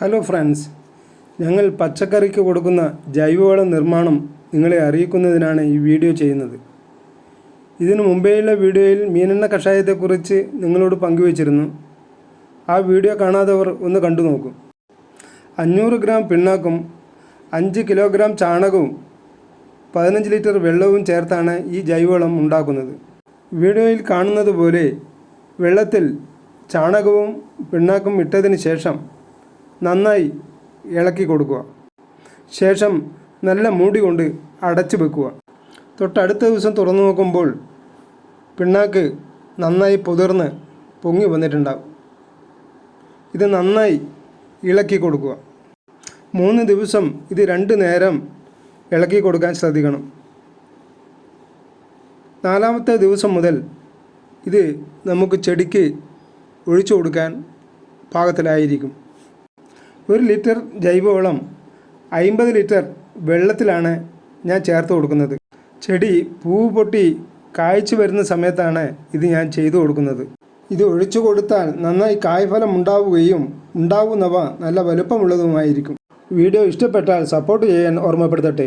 Hello friends ഞങ്ങൾ പച്ചക്കറിക്ക് കൊടുക്കുന്ന ജൈവവള നിർമ്മാണം നിങ്ങളെ അറിയിക്കുന്നതിനാണ് ഈ വീഡിയോ ചെയ്യുന്നത്. ഇതിനു മുമ്പേയുള്ള വീഡിയോയിൽ മീനെണ്ണ കഷായത്തെക്കുറിച്ച് നിങ്ങളോട് പങ്കുവച്ചിരുന്നു. ആ വീഡിയോ കാണാത്തവർ ഒന്ന് കണ്ടു നോക്കും. അഞ്ഞൂറ് ഗ്രാം പിണ്ണാക്കും അഞ്ച് കിലോഗ്രാം ചാണകവും പതിനഞ്ച് ലിറ്റർ വെള്ളവും ചേർത്താണ് ഈ ജൈവവളം ഉണ്ടാക്കുന്നത്. വീഡിയോയിൽ കാണുന്നത് പോലെ വെള്ളത്തിൽ ചാണകവും പിണ്ണാക്കും ഇട്ടതിന് ശേഷം നന്നായി ഇളക്കി കൊടുക്കുക. ശേഷം നല്ല മൂടി കൊണ്ട് അടച്ചു വെക്കുക. തൊട്ടടുത്ത ദിവസം തുറന്നു നോക്കുമ്പോൾ പിണ്ണാക്ക് നന്നായി പുതിർന്ന് പൊങ്ങി വന്നിട്ടുണ്ടാകും ഇത് നന്നായി ഇളക്കി കൊടുക്കുക. മൂന്ന് ദിവസം ഇത് രണ്ട് നേരം ഇളക്കി കൊടുക്കാൻ ശ്രദ്ധിക്കണം. നാലാമത്തെ ദിവസം മുതൽ ഇത് നമുക്ക് ചെടിക്ക് ഒഴിച്ചു കൊടുക്കാൻ പാകത്തിലായിരിക്കും. ഒരു ലിറ്റർ ജൈവവളം അമ്പത് ലിറ്റർ വെള്ളത്തിലാണ് ഞാൻ ചേർത്ത് കൊടുക്കുന്നത്. ചെടി പൂവ് പൊട്ടി കായ്ച്ചു വരുന്ന സമയത്താണ് ഇത് ഞാൻ ചെയ്തു കൊടുക്കുന്നത്. ഇത് ഒഴിച്ചു കൊടുത്താൽ നന്നായി കായ്ഫലം ഉണ്ടാവുകയും ഉണ്ടാവുന്നവ നല്ല വലുപ്പമുള്ളതുമായിരിക്കും. വീഡിയോ ഇഷ്ടപ്പെട്ടാൽ സപ്പോർട്ട് ചെയ്യാൻ ഓർമ്മപ്പെടുത്തട്ടെ.